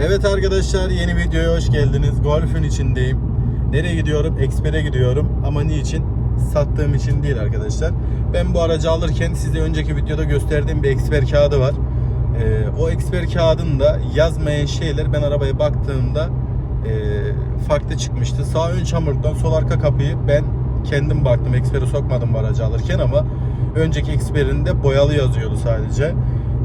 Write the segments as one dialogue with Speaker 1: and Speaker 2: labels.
Speaker 1: Evet arkadaşlar yeni videoya hoş geldiniz. Golf'ün içindeyim. Nereye gidiyorum? Expert'e gidiyorum. Ama niçin? Sattığım için değil arkadaşlar. Ben bu aracı alırken size önceki videoda gösterdiğim bir Expert kağıdı var. Ee, o Expert kağıdında yazmayan şeyler ben arabaya baktığımda e, farklı çıkmıştı. Sağ ön çamurluktan sol arka kapıyı ben kendim baktım. Expert'e sokmadım bu aracı alırken ama önceki Expert'in de boyalı yazıyordu sadece.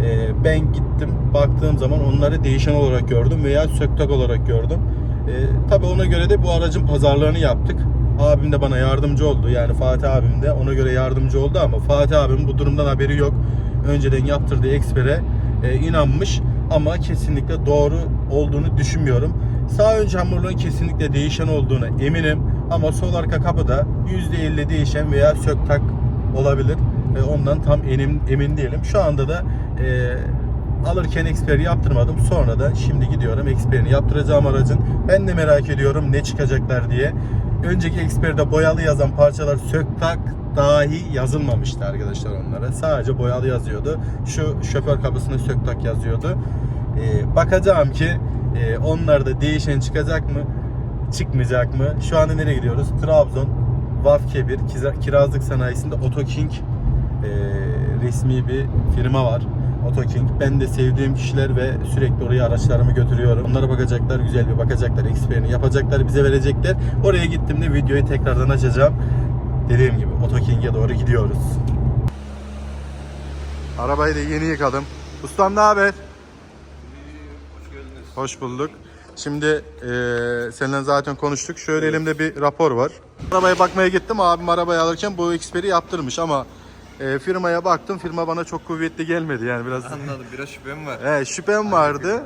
Speaker 1: Ee, ben gittim baktığım zaman onları değişen olarak gördüm veya söktak olarak gördüm. Ee, Tabi ona göre de bu aracın pazarlığını yaptık. Abim de bana yardımcı oldu. Yani Fatih abim de ona göre yardımcı oldu ama Fatih abim bu durumdan haberi yok. Önceden yaptırdığı ekspere e, inanmış ama kesinlikle doğru olduğunu düşünmüyorum. Sağ ön hamurluğun kesinlikle değişen olduğunu eminim ama sol arka kapıda %50 değişen veya söktak olabilir. E, ondan tam emin, emin değilim. Şu anda da e, alırken eksperi yaptırmadım. Sonra da şimdi gidiyorum eksperini yaptıracağım aracın. Ben de merak ediyorum ne çıkacaklar diye. Önceki eksperde boyalı yazan parçalar söktak dahi yazılmamıştı arkadaşlar onlara. Sadece boyalı yazıyordu. Şu şoför kapısına söktak yazıyordu. E, bakacağım ki e, onlarda değişen çıkacak mı? Çıkmayacak mı? Şu anda nereye gidiyoruz? Trabzon Vafkebir Kirazlık Sanayisi'nde Otoking resmi bir firma var. Otoking. Ben de sevdiğim kişiler ve sürekli oraya araçlarımı götürüyorum. Onlara bakacaklar, güzel bir bakacaklar, eksperini yapacaklar, bize verecekler. Oraya gittiğimde videoyu tekrardan açacağım. Dediğim gibi Otoking'e doğru gidiyoruz. Arabayı da yeni yıkadım. Ustam ne haber?
Speaker 2: Hoş geldiniz.
Speaker 1: Hoş bulduk. Şimdi eee seninle zaten konuştuk. Şöyle elimde bir rapor var. Arabaya bakmaya gittim. Abim arabayı alırken bu eksperi yaptırmış ama eee, firmaya baktım. Firma bana çok kuvvetli gelmedi. Yani biraz
Speaker 2: Anladım. Biraz şüphem var.
Speaker 1: He, şüphem vardı.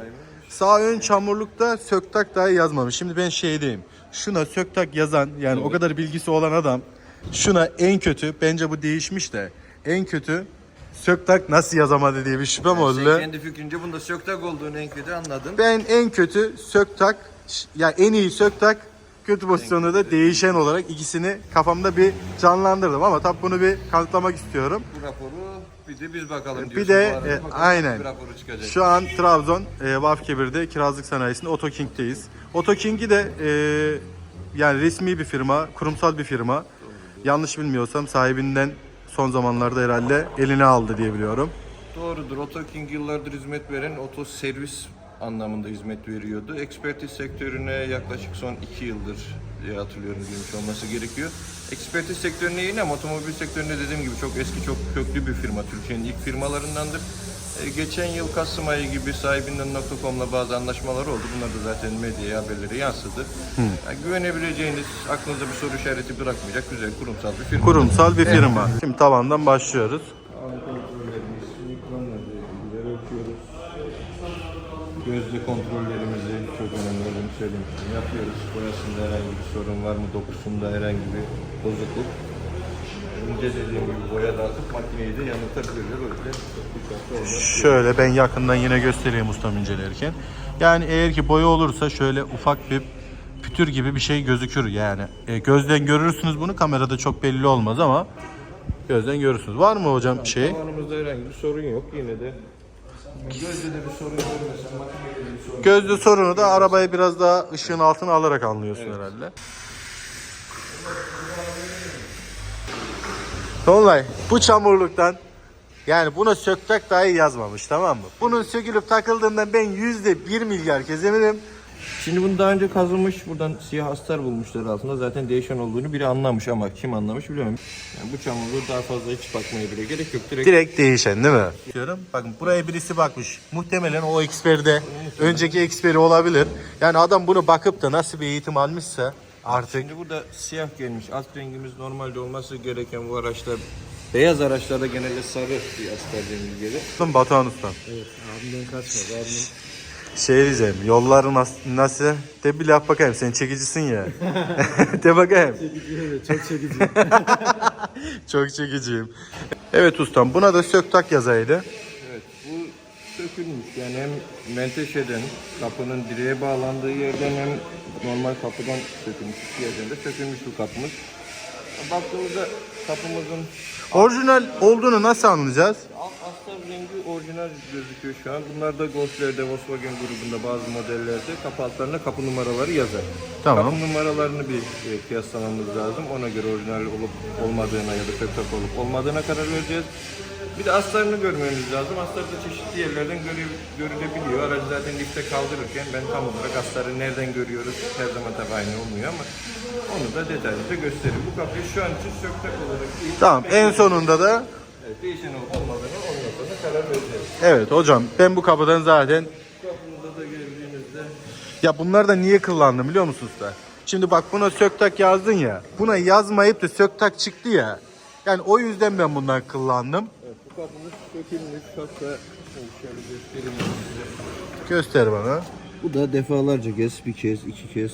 Speaker 1: Sağ ön çamurlukta söktak dahi yazmamış. Şimdi ben şeydeyim. Şuna söktak yazan yani o kadar bilgisi olan adam şuna en kötü bence bu değişmiş de en kötü söktak nasıl yazamadı diye bir şüphem oldu.
Speaker 2: Sen kendi fikrince bunda söktak olduğunu en kötü anladın.
Speaker 1: Ben en kötü söktak ya en iyi söktak kötü pozisyonda da değişen olarak ikisini kafamda bir canlandırdım ama tabi bunu bir kanıtlamak istiyorum.
Speaker 2: Bu raporu bir de biz bakalım
Speaker 1: Bir
Speaker 2: diyorsun.
Speaker 1: de
Speaker 2: Bu arada
Speaker 1: e,
Speaker 2: bakalım
Speaker 1: aynen.
Speaker 2: Bir raporu çıkacak.
Speaker 1: Şu an Trabzon e, Vafkebir'de Kirazlık Sanayisi'nde Otoking'deyiz. Otoking'i de e, yani resmi bir firma, kurumsal bir firma. Yanlış bilmiyorsam sahibinden son zamanlarda herhalde eline aldı diye biliyorum.
Speaker 2: Doğrudur. Otoking yıllardır hizmet veren oto servis anlamında hizmet veriyordu. Ekspertiz sektörüne yaklaşık son 2 yıldır diye hatırlıyorum girmiş olması gerekiyor. Ekspertiz sektörüne yine ama otomobil sektöründe dediğim gibi çok eski, çok köklü bir firma. Türkiye'nin ilk firmalarındandır. E, geçen yıl Kasım ayı gibi sahibinden .com'la bazı anlaşmalar oldu. Bunlar da zaten medyaya haberleri yansıdı. Yani güvenebileceğiniz, aklınıza bir soru işareti bırakmayacak güzel kurumsal bir firma.
Speaker 1: Kurumsal bir firma. Şimdi tavandan başlıyoruz.
Speaker 2: Gözlü kontrollerimizi çok önemli olduğunu söyleyeyim. Yapıyoruz. Boyasında herhangi bir sorun var mı? Dokusunda herhangi bir bozukluk. Önce dediğim gibi boya dağıtıp makineyi de yanıltabilirler. O yüzden çok dikkatli olmak
Speaker 1: Şöyle ben yakından yine göstereyim ustam incelerken. Yani eğer ki boya olursa şöyle ufak bir pütür gibi bir şey gözükür yani. E, gözden görürsünüz bunu kamerada çok belli olmaz ama gözden görürsünüz. Var mı hocam şey?
Speaker 2: Tavanımızda herhangi bir sorun yok. Yine de gözde de bir sorun görmesen makinede de bir sorun
Speaker 1: Gözlü sorunu da arabayı biraz daha ışığın altına alarak anlıyorsun herhalde. Tonlay bu çamurluktan yani buna söktak dahi yazmamış tamam mı? Bunun sökülüp takıldığından ben yüzde bir milyar kez eminim.
Speaker 2: Şimdi bunu daha önce kazılmış, buradan siyah astar bulmuşlar altında. Zaten değişen olduğunu biri anlamış ama kim anlamış bilmiyorum. Yani bu çamurluğu daha fazla hiç bakmaya bile gerek yok. Direkt,
Speaker 1: Direkt değişen değil mi? Diyorum. Bakın buraya birisi bakmış. Muhtemelen o eksperde önceki eksperi olabilir. Yani adam bunu bakıp da nasıl bir eğitim almışsa artık
Speaker 2: Şimdi burada siyah gelmiş. Alt rengimiz normalde olması gereken bu araçlar Beyaz araçlarda genelde sarı bir astar rengi gelir.
Speaker 1: Batuhan Usta.
Speaker 2: Evet, abimden kaçmadı. Abimin
Speaker 1: Şey diyeceğim, yolların nas- nasıl? De bir laf bakayım, sen çekicisin ya. De bakayım.
Speaker 2: çok çekici.
Speaker 1: Çok çekiciyim. Evet ustam, buna da söktak yazaydı.
Speaker 2: evet, bu sökülmüş. Yani hem menteşeden, kapının direğe bağlandığı yerden hem normal kapıdan sökülmüş. İki yerden de sökülmüş bu kapımız. Baktığımızda kapımızın
Speaker 1: Orijinal olduğunu nasıl anlayacağız?
Speaker 2: astar rengi orijinal gözüküyor şu an. Bunlar da Golf'lerde, Volkswagen grubunda bazı modellerde kapı kapı numaraları yazar.
Speaker 1: Tamam.
Speaker 2: Kapı numaralarını bir e, kıyaslamamız lazım. Ona göre orijinal olup olmadığına ya da söktak olup olmadığına karar vereceğiz. Bir de astarını görmemiz lazım. Astar da çeşitli yerlerden görü- görülebiliyor. Aracı zaten lifte kaldırırken ben tam olarak astarı nereden görüyoruz her zaman tabii aynı olmuyor ama onu da detaylıca gösteriyor. Bu kapıyı şu an için söktak olarak değil.
Speaker 1: Tamam en sonunda da
Speaker 2: Evet, değişen olup olmadığını ondan sonra karar vereceğiz.
Speaker 1: evet hocam ben bu kapıdan zaten
Speaker 2: Kapımıza da geldiğimizde
Speaker 1: ya bunlar da niye kullandım biliyor musun usta? Şimdi bak buna söktak yazdın ya. Buna yazmayıp da söktak çıktı ya. Yani o yüzden ben bundan kullandım.
Speaker 2: Kapımız sökülmüş. Hatta şöyle göstereyim size.
Speaker 1: Göster bana.
Speaker 2: Bu da defalarca kez, bir kez, iki kez.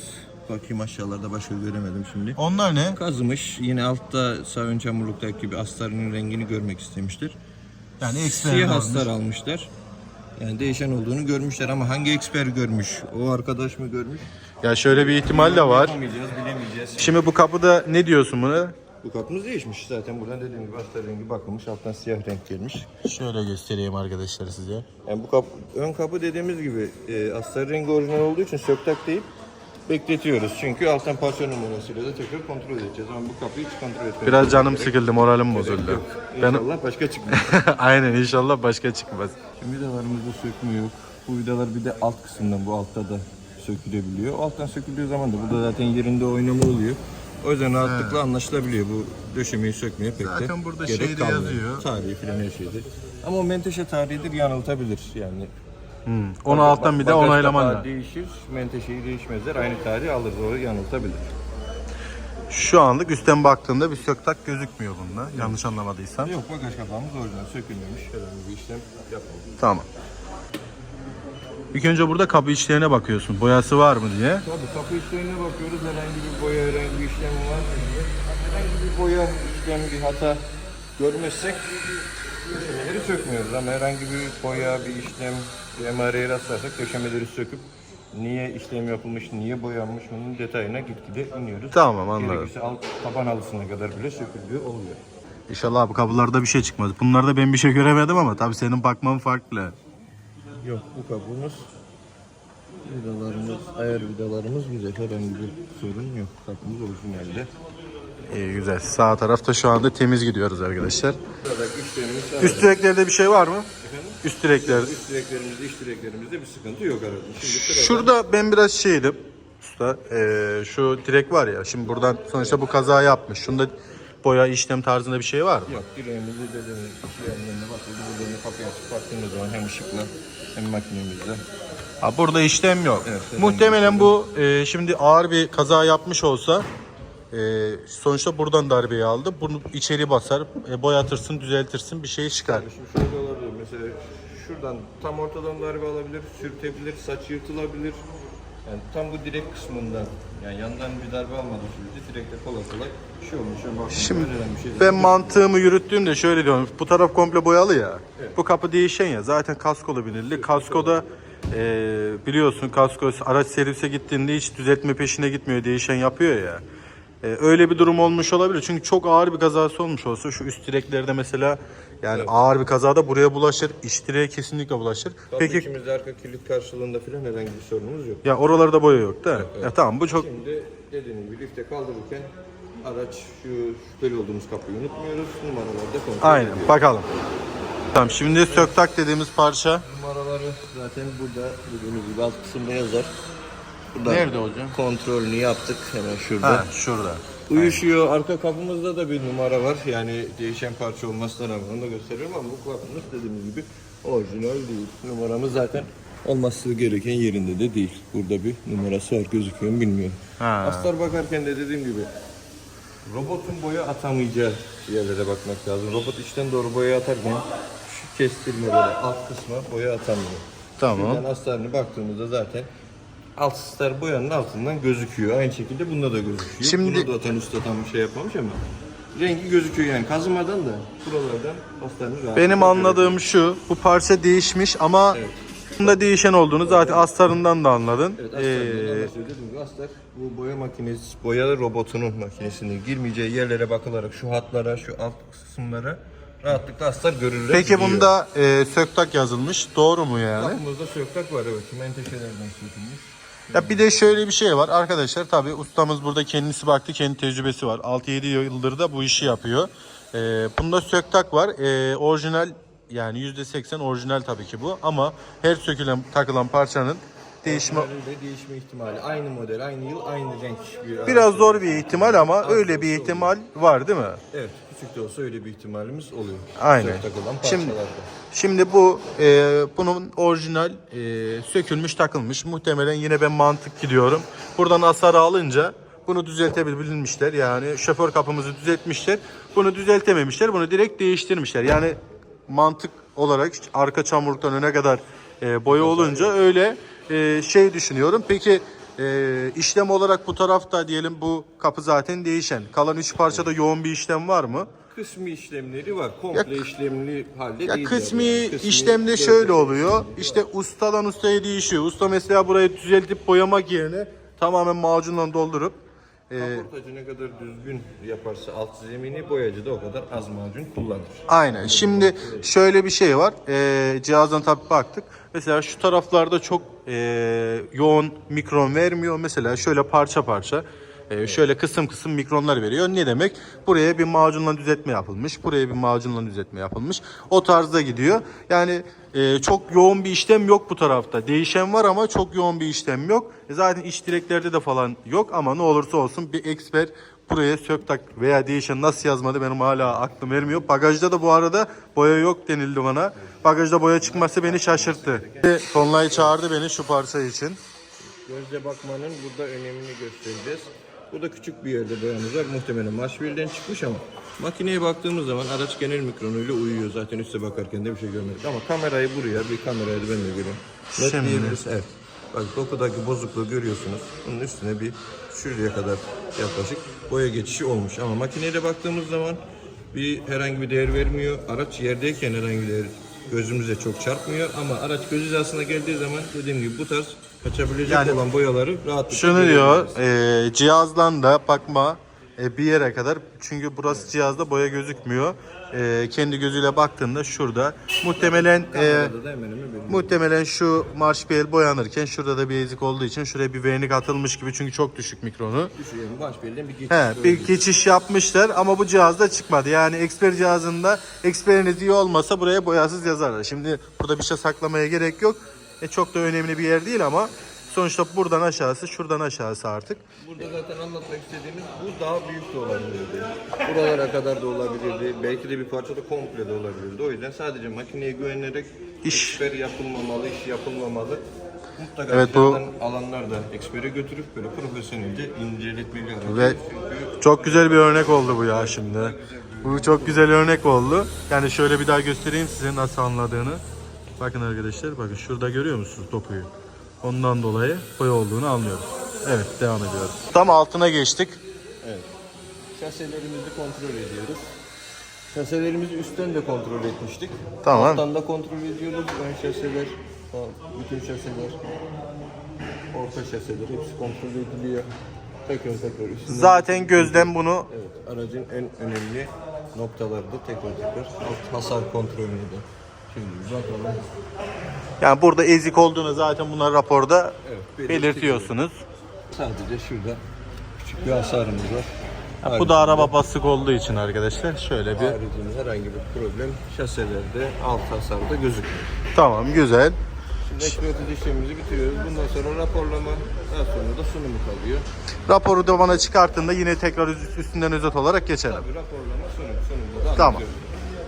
Speaker 2: Bakayım aşağılarda başka göremedim şimdi.
Speaker 1: Onlar ne?
Speaker 2: Kazımış. Yine altta sağ ön çamurluktaki gibi astarının rengini görmek istemiştir.
Speaker 1: Yani
Speaker 2: Siyah astar almışlar. Yani değişen olduğunu görmüşler ama hangi eksper görmüş? O arkadaş mı görmüş?
Speaker 1: Ya şöyle bir ihtimal de var.
Speaker 2: Yapamayacağız, bilemeyeceğiz.
Speaker 1: Şimdi bu kapıda ne diyorsun buna?
Speaker 2: Bu kapımız değişmiş zaten. Buradan dediğim gibi astar rengi bakılmış. Alttan siyah renk gelmiş.
Speaker 1: Şöyle göstereyim arkadaşlar size.
Speaker 2: Yani bu kapı, ön kapı dediğimiz gibi e, astar rengi orijinal olduğu için söktak deyip bekletiyoruz. Çünkü alttan parça numarasıyla da tekrar kontrol edeceğiz. Ama bu kapıyı hiç kontrol etmiyoruz.
Speaker 1: Biraz canım sıkıldı, moralim bozuldu.
Speaker 2: Yok.
Speaker 1: Ben
Speaker 2: İnşallah başka çıkmaz.
Speaker 1: aynen inşallah başka çıkmaz.
Speaker 2: Şimdi vidalarımızda sökme yok. Bu vidalar bir de alt kısımdan bu altta da sökülebiliyor. Alttan söküldüğü zaman da burada zaten yerinde oynama oluyor. O yüzden rahatlıkla anlaşılabiliyor. Bu döşemeyi sökmeye pek de
Speaker 1: Zaten burada
Speaker 2: gerek
Speaker 1: şey de
Speaker 2: kalmıyor.
Speaker 1: yazıyor.
Speaker 2: Tarihi falan her şeydir. Ama o menteşe tarihidir yanıltabilir yani.
Speaker 1: Hmm. Onu alttan bir de
Speaker 2: Bagaj
Speaker 1: onaylaman
Speaker 2: kapağı
Speaker 1: lazım.
Speaker 2: Değişir, menteşeyi değişmezler. Aynı tarihi alır, o yanıltabilir.
Speaker 1: Şu anlık üstten baktığında bir söktak gözükmüyor bunda. Yanlış anlamadıysam.
Speaker 2: Yok bagaj kapağımız orijinal sökülmemiş. Herhangi bir işlem yapmadık.
Speaker 1: Tamam. İlk önce burada kapı içlerine bakıyorsun. Boyası var mı diye.
Speaker 2: Tabii kapı işlerine bakıyoruz. Herhangi bir boya, herhangi bir işlem var mı diye. Herhangi bir boya işlemi, bir hata görmezsek döşemeleri sökmüyoruz. Ama herhangi bir boya, bir işlem, bir emareye rastlarsak döşemeleri söküp niye işlem yapılmış, niye boyanmış bunun detayına gitgide iniyoruz.
Speaker 1: Tamam, anladım.
Speaker 2: Gerekirse alt taban halısına kadar bile söküldüğü oluyor.
Speaker 1: İnşallah bu kapılarda bir şey çıkmaz. Bunlarda ben bir şey göremedim ama tabii senin bakman farklı.
Speaker 2: Yok bu kapımız vidalarımız, ayar vidalarımız güzel. Herhangi bir sorun yok. Kapımız orijinalde.
Speaker 1: İyi güzel. Sağ tarafta şu anda temiz gidiyoruz arkadaşlar. Üst direklerde bir şey var mı? Üst direkler.
Speaker 2: Üst direklerimizde, iç direklerimizde bir sıkıntı yok arada. Şimdi
Speaker 1: Şurada ben biraz şeydim. Usta, eee, şu direk var ya. Şimdi buradan sonuçta bu kaza yapmış. Şunda boya işlem tarzında bir şey var mı?
Speaker 2: Yok direğimizi dediğimiz yerlerine bakıyoruz. Buradan kapıyı açıp baktığımız zaman hem ışıkla hem makinemizle.
Speaker 1: Ha, burada işlem yok.
Speaker 2: Evet, evet.
Speaker 1: Muhtemelen bu e, şimdi ağır bir kaza yapmış olsa e, sonuçta buradan darbeyi aldı. Bunu içeri basar, e, boyatırsın, düzeltirsin, bir şey çıkar.
Speaker 2: Şimdi şöyle olabilir. Mesela şuradan tam ortadan darbe alabilir, sürtebilir, saç yırtılabilir. Yani tam bu direk kısmından yani yandan bir darbe almadığı sürece direkte kolay kolay bir şey olmuş. Ama
Speaker 1: Şimdi
Speaker 2: bir şey
Speaker 1: Ben mantığımı yürüttüğümde şöyle diyorum. Bu taraf komple boyalı ya. Bu kapı değişen ya. Zaten kaskolu binirli. Kaskoda e, biliyorsun kasko araç servise gittiğinde hiç düzeltme peşine gitmiyor. Değişen yapıyor ya. E, öyle bir durum olmuş olabilir. Çünkü çok ağır bir kazası olmuş olsa şu üst direklerde mesela yani ağır bir kazada buraya bulaşır. İç direğe kesinlikle bulaşır.
Speaker 2: Peki
Speaker 1: Peki
Speaker 2: içimizde arka kilit karşılığında falan herhangi bir sorunumuz yok.
Speaker 1: ya oralarda boya yok da. Ya tamam bu çok
Speaker 2: Şimdi dediğim gibi lifte kaldırırken araç şu şüpheli olduğumuz kapıyı unutmuyoruz. Numaralarda kontrol
Speaker 1: aynen
Speaker 2: ediyoruz.
Speaker 1: bakalım. Tamam şimdi söktak dediğimiz parça
Speaker 2: Numaraları zaten burada dediğimiz gibi alt kısımda yazar. Burada
Speaker 1: Nerede hocam?
Speaker 2: Kontrolünü yaptık hemen şurada.
Speaker 1: Ha şurada.
Speaker 2: Uyuşuyor. Arka kapımızda da bir numara var. Yani değişen parça olmasına rağmen onu da gösteriyorum ama bu kapımız dediğimiz gibi orijinal değil. Numaramız zaten olması gereken yerinde de değil. Burada bir numarası var gözüküyor mu bilmiyorum.
Speaker 1: Ha.
Speaker 2: Astar bakarken de dediğim gibi robotun boya atamayacağı yerlere bakmak lazım. Robot içten doğru boya atarken şu kestirme böyle alt kısma boya atamıyor.
Speaker 1: Tamam.
Speaker 2: Şuradan astarını baktığımızda zaten alt star boyanın altından gözüküyor. Aynı şekilde bunda da gözüküyor.
Speaker 1: Şimdi-
Speaker 2: Bunu da atan usta tam bir şey yapmamış ama rengi gözüküyor yani kazımadan da buralardan astarını rahat
Speaker 1: Benim anladığım şu, bu parça değişmiş ama bunda değişen olduğunu zaten astarından da anladın.
Speaker 2: Evet,
Speaker 1: Ee,
Speaker 2: astarından. Dediğim gibi hastalar bu boya makinesi, boya robotunun makinesinin girmeyeceği yerlere bakılarak şu hatlara, şu alt kısımlara rahatlıkla hastalar görürler.
Speaker 1: Peki
Speaker 2: biliyor.
Speaker 1: bunda e, söktak yazılmış. Doğru mu yani?
Speaker 2: Kapımızda söktak var evet. Menteşelerden sökülmüş.
Speaker 1: Ya bir de şöyle bir şey var. Arkadaşlar tabi ustamız burada kendisi baktı kendi tecrübesi var. 6-7 yıldır da bu işi yapıyor. Ee, bunda söktak var. Ee, orijinal yani %80 orijinal tabii ki bu. Ama her sökülen takılan parçanın değişme
Speaker 2: Değişme. değişme ihtimali. Aynı model, aynı yıl, aynı renk. Bir
Speaker 1: biraz zor bir ihtimal ama öyle bir ihtimal var değil mi?
Speaker 2: Evet, küçük de olsa öyle bir ihtimalimiz oluyor.
Speaker 1: Aynen.
Speaker 2: Sök takılan
Speaker 1: Şimdi
Speaker 2: parçalarda.
Speaker 1: şimdi bu e, bunun orijinal e, sökülmüş takılmış. Muhtemelen yine ben mantık gidiyorum. Buradan hasarı alınca bunu düzeltebilmişler. Yani şoför kapımızı düzeltmişler. Bunu düzeltememişler. Bunu direkt değiştirmişler. Yani mantık olarak arka çamurluktan öne kadar e, boya olunca öyle e, şey düşünüyorum. Peki e, işlem olarak bu tarafta diyelim bu kapı zaten değişen. Kalan üç parçada yoğun bir işlem var mı?
Speaker 2: Kısmi işlemleri var. Komple
Speaker 1: Ya-
Speaker 2: işlemli halde
Speaker 1: Ya
Speaker 2: değil.
Speaker 1: kısmi
Speaker 2: yani. Kısmi
Speaker 1: işlemde şöyle oluyor. İşte ustadan ustaya değişiyor. Usta mesela burayı düzeltip boyamak yerine tamamen macunla doldurup e,
Speaker 2: Kaportacı ne kadar düzgün yaparsa alt zemini boyacı da o kadar az macun kullanır.
Speaker 1: aynen. Şimdi şöyle bir şey var. E, cihazdan tabi baktık. Mesela şu taraflarda çok e, yoğun mikron vermiyor. Mesela şöyle parça parça e, şöyle kısım kısım mikronlar veriyor. Ne demek? Buraya bir macunla düzeltme yapılmış. Buraya bir macunla düzeltme yapılmış. O tarzda gidiyor. Yani e, çok yoğun bir işlem yok bu tarafta. Değişen var ama çok yoğun bir işlem yok. E, zaten iç direklerde de falan yok ama ne olursa olsun bir expert buraya sök tak veya değişen nasıl yazmadı benim hala aklım ermiyor. Bagajda da bu arada boya yok denildi bana. Bagajda boya çıkması beni şaşırttı. Tonlay çağırdı beni şu parça için.
Speaker 2: Gözle bakmanın burada önemini göstereceğiz. Burada küçük bir yerde boyamız var. Muhtemelen Marshville'den çıkmış ama makineye baktığımız zaman araç genel mikronuyla uyuyor. Zaten üste bakarken de bir şey görmedik. Ama kamerayı buraya, bir kamerayı da ben de görüyorum. Net
Speaker 1: Şimdi.
Speaker 2: diyebiliriz. Evet. Bak dokudaki bozukluğu görüyorsunuz. Bunun üstüne bir şuraya kadar yaklaşık boya geçişi olmuş. Ama makineye baktığımız zaman bir herhangi bir değer vermiyor. Araç yerdeyken herhangi bir değer gözümüze çok çarpmıyor ama araç göz hizasına geldiği zaman dediğim gibi bu tarz kaçabilecek
Speaker 1: Yani
Speaker 2: olan boyaları rahatlıkla
Speaker 1: Şunu diyor, e, cihazdan da bakma e, bir yere kadar. Çünkü burası cihazda boya gözükmüyor. E, kendi gözüyle baktığında şurada muhtemelen e, muhtemelen şu marşpiyel boyanırken şurada da bir ezik olduğu için şuraya bir vernik atılmış gibi çünkü çok düşük mikronu.
Speaker 2: Belirlen bir geçiş.
Speaker 1: He, bir geçiş yapmışlar ama bu cihazda çıkmadı. Yani Xper cihazında Xper'iniz iyi olmasa buraya boyasız yazarlar. Şimdi burada bir şey saklamaya gerek yok. E, çok da önemli bir yer değil ama sonuçta buradan aşağısı şuradan aşağısı artık.
Speaker 2: Burada zaten anlatmak istediğimiz bu daha büyük de olabilirdi. Buralara kadar da olabilirdi. Belki de bir parça da komple de olabilirdi. O yüzden sadece makineye güvenerek
Speaker 1: İş-
Speaker 2: eksper yapılmamalı, iş yapılmamalı. Mutlaka
Speaker 1: Evet, bu-
Speaker 2: alanlar da ekspere götürüp böyle profesyonelce inceletmeli.
Speaker 1: Ve
Speaker 2: Çünkü
Speaker 1: çok güzel bir örnek oldu bu ya şimdi. Bu çok güzel örnek oldu. Yani şöyle bir daha göstereyim size nasıl anladığını. Bakın arkadaşlar bakın şurada görüyor musunuz dokuyu? Ondan dolayı boya olduğunu anlıyoruz. Evet devam ediyoruz. Tam altına geçtik.
Speaker 2: Evet. Şaselerimizi kontrol ediyoruz. Şaselerimizi üstten de kontrol etmiştik.
Speaker 1: Tamam.
Speaker 2: Alttan da kontrol ediyoruz. Ön şaseler, bütün şaseler, orta şaseler hepsi kontrol ediliyor. Tekrar tekrar üstünden.
Speaker 1: Zaten gözden bunu
Speaker 2: Evet, aracın en önemli noktaları da tekrar tekrar alt hasar kontrolünü de. Şimdi
Speaker 1: yani burada ezik olduğunu zaten bunlar raporda
Speaker 2: Evet,
Speaker 1: belirtiyorsunuz.
Speaker 2: Sadece şurada küçük bir hasarımız var.
Speaker 1: Bu da araba basık olduğu için arkadaşlar şöyle bir
Speaker 2: Haricinde herhangi bir problem şaselerde alt hasarda gözükmüyor.
Speaker 1: tamam güzel.
Speaker 2: Şimdi ekspertiz işlemimizi bitiriyoruz. Bundan sonra raporlama, daha sonra da sunumu kalıyor.
Speaker 1: Raporu da bana çıkarttığında yine tekrar üst- üstünden özet olarak geçelim.
Speaker 2: Tabii raporlama, sunum, sunumda da
Speaker 1: Tamam.
Speaker 2: anlatıyoruz.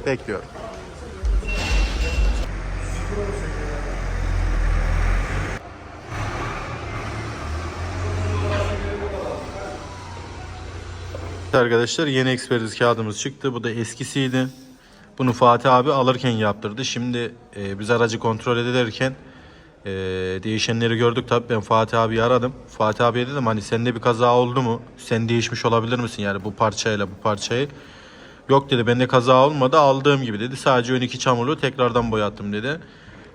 Speaker 1: Bekliyorum. Arkadaşlar yeni ekspertiz kağıdımız çıktı. Bu da eskisiydi. Bunu Fatih abi alırken yaptırdı. Şimdi e, biz aracı kontrol ederken e, değişenleri gördük tabii. Ben Fatih abi aradım. Fatih abiye dedim hani sende bir kaza oldu mu? Sen değişmiş olabilir misin yani bu parçayla bu parçayı? Yok dedi bende kaza olmadı aldığım gibi dedi. Sadece ön iki çamurluğu tekrardan boyattım dedi.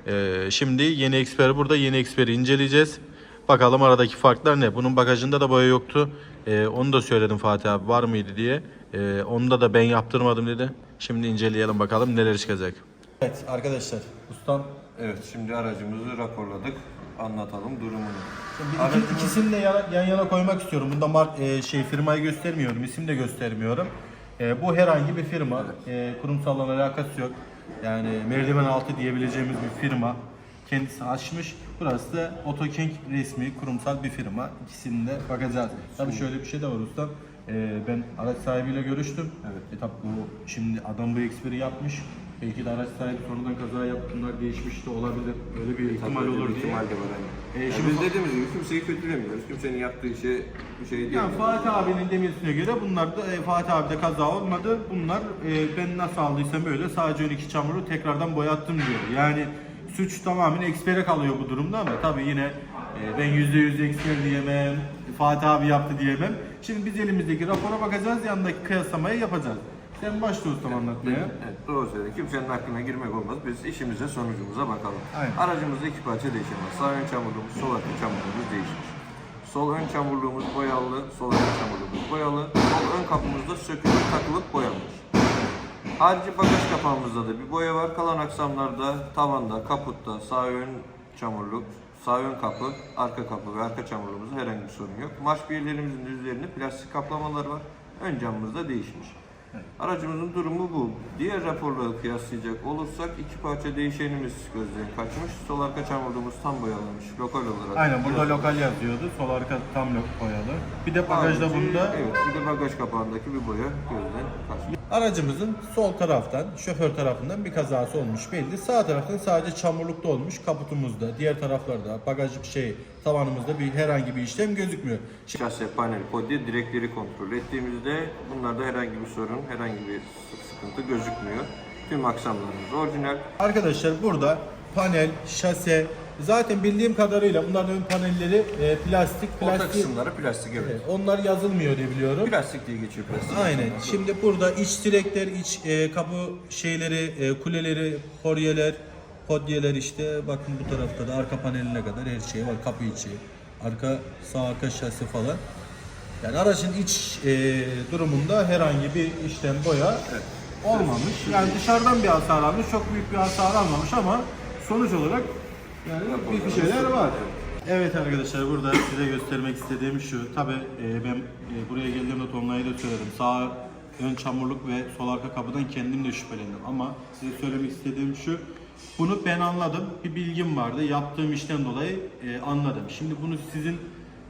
Speaker 1: Ee, şimdi yeni eksperi burada yeni eksperi inceleyeceğiz. Bakalım aradaki farklar ne? Bunun bagajında da boya yoktu. Ee, onu da söyledim Fatih abi var mıydı diye. Ee, onda da ben yaptırmadım dedi. Şimdi inceleyelim bakalım neler çıkacak. Evet arkadaşlar ustam
Speaker 2: Evet şimdi aracımızı raporladık. Anlatalım durumunu.
Speaker 1: Şimdi
Speaker 2: Aracımız-
Speaker 1: iki, ikisini de yana- yan yana koymak istiyorum. Bunda mark, e, şey firmayı göstermiyorum, isim de göstermiyorum. E, bu herhangi bir firma, e, kurumsalla alakası yok. Yani merdiven altı diyebileceğimiz bir firma. Kendisi açmış. Burası da Otoking resmi kurumsal bir firma. İkisini de bakacağız. Tabii şöyle bir şey de var ustam. E, ben araç sahibiyle görüştüm. Evet. E, tabii bu şimdi adam bu eksperi yapmış. Belki de araç sahibi sonradan kaza yaptı. Bunlar değişmiş de olabilir. Öyle bir ihtimal
Speaker 2: Tabii,
Speaker 1: olur
Speaker 2: bir
Speaker 1: diye.
Speaker 2: ihtimal de var. hani.
Speaker 1: E,
Speaker 2: Yani
Speaker 1: şimdi
Speaker 2: biz dediğimiz gibi kimseyi kötülemiyoruz. Kimsenin yaptığı şey bir şey değil.
Speaker 1: Yani Fatih abinin demesine göre bunlar da e, Fatih abi de kaza olmadı. Bunlar e, ben nasıl aldıysam böyle sadece ön iki çamuru tekrardan boyattım diyor. Yani suç tamamen ekspere kalıyor bu durumda ama tabii yine e, ben yüzde yüz eksper diyemem. Fatih abi yaptı diyemem. Şimdi biz elimizdeki rapora bakacağız, yanındaki kıyaslamayı yapacağız. Sen başla ustam anlatmaya.
Speaker 2: Evet, doğru söyledin. Kimsenin aklına girmek olmaz. Biz işimize, sonucumuza bakalım.
Speaker 1: Aynen.
Speaker 2: Aracımızda iki parça değişim var. Sağ ön çamurluğumuz, sol arka çamurluğumuz değişmiş. Sol ön çamurluğumuz boyalı, sol arka çamurluğumuz boyalı. Sol ön kapımızda sökülüp takılıp boyanmış. Harici bagaj kapağımızda da bir boya var. Kalan aksamlarda tavanda, kaputta, sağ ön çamurluk, sağ ön kapı, arka kapı ve arka çamurluğumuzda herhangi bir sorun yok. Marş birlerimizin üzerinde plastik kaplamalar var. Ön camımız da değişmiş. Aracımızın durumu bu. Diğer raporları kıyaslayacak olursak iki parça değişenimiz gözden kaçmış. Sol arka çamurluğumuz tam boyalanmış lokal olarak.
Speaker 1: Aynen burada lokal yazıyordu. Sol arka tam boyalı. Bir de bagajda
Speaker 2: Harici-
Speaker 1: bunda
Speaker 2: Evet bir de bagaj kapağındaki bir boya gözden kaçmış.
Speaker 1: Aracımızın sol taraftan, şoför tarafından bir kazası olmuş belli. Sağ taraftan sadece çamurlukta olmuş kaputumuzda, diğer taraflarda, bagaj şey tavanımızda bir herhangi bir işlem gözükmüyor. Şimdi
Speaker 2: Şase, panel, podya direkleri kontrol ettiğimizde bunlarda herhangi bir sorun, herhangi bir sıkıntı gözükmüyor. Tüm aksamlarımız orijinal.
Speaker 1: arkadaşlar burada panel, şase, zaten bildiğim kadarıyla bunların ön panelleri e, plastik,
Speaker 2: Orta
Speaker 1: plastik.
Speaker 2: kısımları plastik evet.
Speaker 1: Evet, onlar yazılmıyor diye biliyorum.
Speaker 2: Plastik diye geçiyor plastik.
Speaker 1: Aynen. Şimdi burada iç direkler, iç e, kapı şeyleri, e, kuleleri, poryeler, podyeler işte bakın bu tarafta da arka paneline kadar her şey var. Kapı içi, arka sağ arka şasi falan. Yani aracın iç e, durumunda herhangi bir işlem boya olmamış. Yani dışarıdan bir hasar almış, çok büyük bir hasar almamış ama sonuç olarak yani bir, bir şeyler var. Evet arkadaşlar burada size göstermek istediğim şu. Tabi ben e, buraya geldiğimde tonlayı da söyledim. Sağ ön çamurluk ve sol arka kapıdan kendim de şüphelendim. Ama size söylemek istediğim şu. Bunu ben anladım. Bir bilgim vardı. Yaptığım işten dolayı e, anladım. Şimdi bunu sizin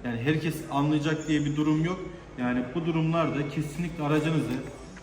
Speaker 1: yani herkes anlayacak diye bir durum yok. Yani bu durumlarda kesinlikle aracınızı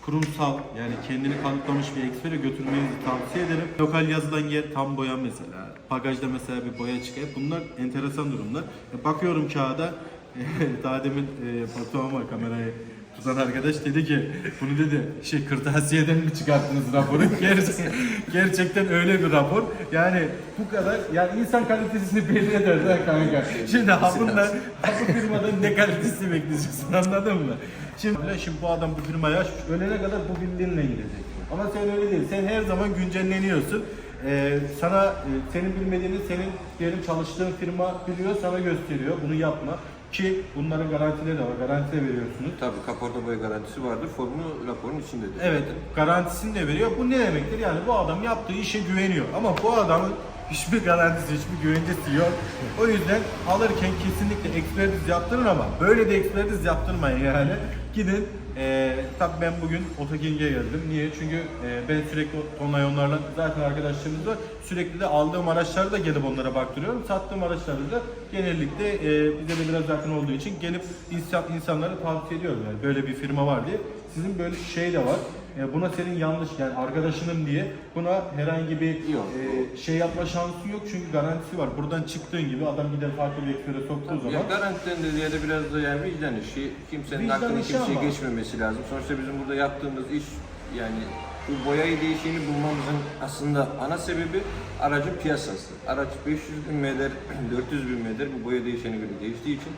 Speaker 1: kurumsal yani kendini kanıtlamış bir ekspere götürmenizi tavsiye ederim. Lokal yazılan yer tam boya mesela. Bagajda mesela bir boya çıkıyor. Bunlar enteresan durumlar. E, Bakıyorum kağıda daha demin e, Batuhan var kamerayı tutan arkadaş dedi ki bunu dedi şey kırtasiyeden mi çıkarttınız raporu? Gerçekten, gerçekten öyle bir rapor. Yani bu kadar yani insan kalitesini belli eder ha kanka. Şimdi ha bundan ha bu firmadan ne kalitesi bekleyeceksin anladın mı? Şimdi, şimdi bu adam bu firmaya ölene kadar bu bildiğinle gidecek. Ama sen öyle değil. Sen her zaman güncelleniyorsun. Ee, sana e, senin bilmediğini senin diyelim çalıştığın firma biliyor sana gösteriyor. Bunu yapma. Ki bunların garantileri de var. Garanti de veriyorsunuz.
Speaker 2: Tabii kaporta boya garantisi vardır. Formu raporun içindedir.
Speaker 1: Evet, garantisini de veriyor. Bu ne demektir? Yani bu adam yaptığı işe güveniyor. Ama bu adamın hiçbir garantisi, hiçbir güvencesi yok. O yüzden alırken kesinlikle ekspertiz yaptırın ama böyle de ekspertiz yaptırmayın yani. Gidin, e, tabii ben bugün Otoking'e geldim. Niye? Çünkü e, ben sürekli onunla onlarla zaten arkadaşlarımız var. Sürekli de aldığım araçları da gelip onlara baktırıyorum. Sattığım araçları da genellikle e, bize de biraz yakın olduğu için gelip insan, insanlara tavsiye ediyorum. Yani böyle bir firma var diye. Sizin böyle şey de var. E, buna senin yanlış yani arkadaşınım diye buna herhangi bir
Speaker 2: Yok.
Speaker 1: e, şey yapma şansın yok çünkü garantisi var. Buradan çıktığın gibi adam gider farklı bir ekspere soktuğu
Speaker 2: Ya
Speaker 1: zaman
Speaker 2: garantiden de ziyade biraz da yani vicdan işi. Kimsenin
Speaker 1: Vicdan
Speaker 2: aklına
Speaker 1: işi
Speaker 2: kimseye
Speaker 1: ama.
Speaker 2: geçmemesi lazım. Sonuçta bizim burada yaptığımız iş yani bu boyayı değişeni bulmamızın aslında ana sebebi aracın piyasası. Araç 500 bin meter, 400 bin meter bu boya değişeni göre değiştiği için.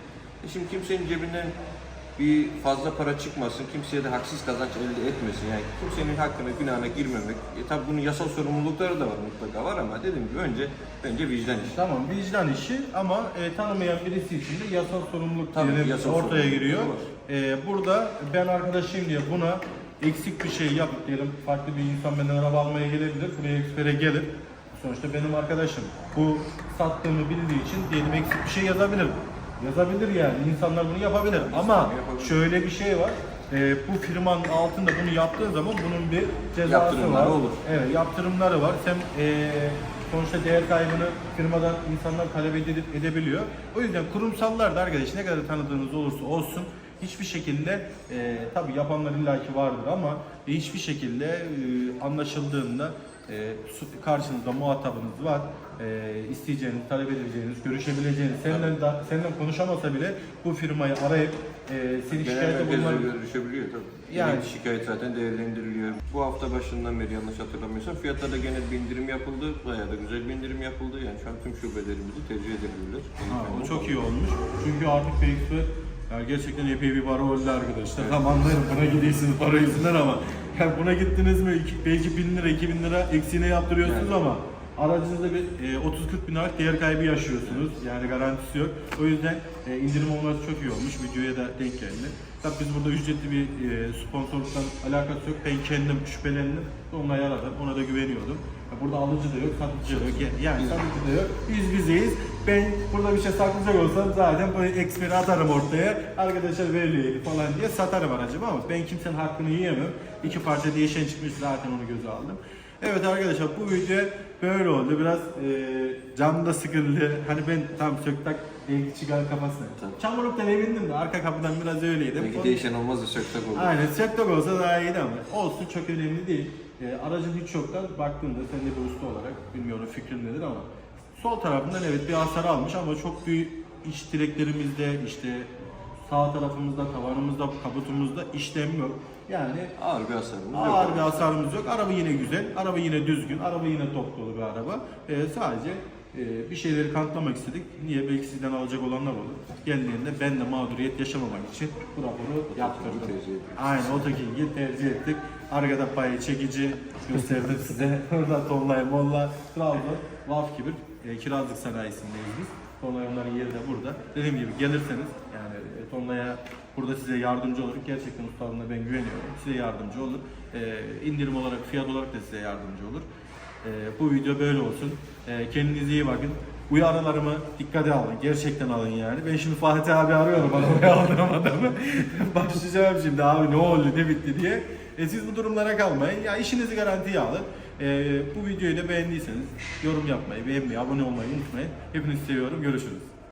Speaker 2: E şimdi kimsenin cebinden bir fazla para çıkmasın, kimseye de haksız kazanç elde etmesin. Yani kimsenin hakkına, günahına girmemek. E tabi bunun yasal sorumlulukları da var mutlaka var ama dediğim gibi önce önce vicdan işi.
Speaker 1: Tamam vicdan işi ama e, tanımayan birisi için de yasal sorumluluk
Speaker 2: Tabii,
Speaker 1: diyelim
Speaker 2: yasal
Speaker 1: ortaya giriyor. E, burada ben arkadaşıyım diye buna eksik bir şey yapıp diyelim farklı bir insan benden araba almaya gelebilir. Buraya ekspere gelir. Sonuçta benim arkadaşım. Bu sattığımı bildiği için diyelim eksik bir şey yazabilir. Yazabilir yani. İnsanlar bunu yapabilir. Ama
Speaker 2: yapabilir.
Speaker 1: şöyle bir şey var. E, bu firmanın altında bunu yaptığın zaman bunun bir cezası
Speaker 2: Yaptırımları
Speaker 1: var.
Speaker 2: olur.
Speaker 1: Evet yaptırımları var. Sen eee sonuçta değer kaybını firmadan insanlar talep edip edebiliyor. O yüzden kurumsallar da arkadaş ne kadar tanıdığınız olursa olsun hiçbir şekilde eee tabi yapanlar illaki vardır ama hiçbir şekilde eee, anlaşıldığında su- karşınızda muhatabınız var. Eee isteyeceğiniz, talep edeceğiniz, görüşebileceğiniz, seninle, da, seninle konuşamasa bile bu firmayı arayıp eee seni şikayete bulmak
Speaker 2: görüşebiliyor tabii.
Speaker 1: Yani-
Speaker 2: Yani şikayet zaten değerlendiriliyor. Bu hafta başından beri yanlış hatırlamıyorsam fiyatlarda genel bir indirim yapıldı. Bayağı da güzel bir indirim yapıldı. Yani şu an tüm şubelerimizi tercih edebilirler.
Speaker 1: Ha, o çok iyi olmuş. Çünkü artık BXP yani gerçekten epey bir para oldu arkadaşlar. Tamam anlarım buna gidiyorsunuz para yüzünden ama yani buna gittiniz mi iki- belki 1000 lira 2000 lira eksiğine yaptırıyorsunuz ama aracınızda bir e, 30-40 bin liralık değer kaybı yaşıyorsunuz. Yani garantisi yok. O yüzden e, indirim olması çok iyi olmuş. Videoya da denk geldi. Tabii biz burada ücretli bir e, sponsorluktan alakası yok. Ben kendim şüphelendim. Onunla yaradım. Ona da güveniyordum. Ya Burada alıcı da yok, satıcı da yok. Yani satıcı da yok. Biz bizeyiz. Ben burada bir şey saklayacak olsam zaten bu eksperi atarım ortaya. Arkadaşlar veriyor falan diye satarım aracımı ama ben kimsenin hakkını yiyemem. İki parça değişen çıkmış zaten onu göze aldım. Evet arkadaşlar bu video böyle oldu. Biraz e, cam da sıkıldı. Hani ben tam söktak belki çıkar kafasına.
Speaker 2: Tabii.
Speaker 1: Çamurluktan evindim de arka kapıdan biraz öyleydim.
Speaker 2: Belki
Speaker 1: Onu-
Speaker 2: değişen olmaz da söktak olur.
Speaker 1: Aynen söktak olsa daha iyiydi ama olsun çok önemli değil. E, aracın hiç yoktan baktığında sen de bir usta olarak bilmiyorum fikrin nedir ama sol tarafından evet bir hasar almış ama çok büyük iç direklerimizde işte sağ tarafımızda, tavanımızda, kaputumuzda işlem yok. Yani
Speaker 2: Ağır bir hasarımız
Speaker 1: Ağır
Speaker 2: yok.
Speaker 1: bir hasarımız yok. Araba yine güzel. Araba yine düzgün. Araba yine top dolu bir araba. Ee, sadece e, bir şeyleri kanıtlamak istedik. Niye? Belki sizden alacak olanlar olur. Geldiğinde ben de mağduriyet yaşamamak için bu raporu yaptırdım.
Speaker 2: tercih ettik.
Speaker 1: Aynen Otoking'i tercih ettik. Arkada payı çekici gösterdim size. Burada tonlay molla. Trabzon, Vaf gibi e, kirazlık sanayisindeyiz biz. Tonlayonların yeri de burada. Dediğim gibi gelirseniz yani e, Tonlaya burada size yardımcı olur. Gerçekten ustalığına ben güveniyorum. Size yardımcı olur. E, indirim olarak, fiyat olarak da size yardımcı olur. E, bu video böyle olsun. E, kendinize iyi bakın. Uyarılarımı dikkate alın. Gerçekten alın yani. Ben şimdi Fatih abi arıyorum arabayı aldığım adamı. Başlayacağım şimdi abi ne oldu ne bitti diye. E, siz bu durumlara kalmayın. Ya işinizi garantiye alın. E, bu videoyu da beğendiyseniz yorum yapmayı, beğenmeyi, abone olmayı unutmayın. Hepinizi seviyorum. Görüşürüz.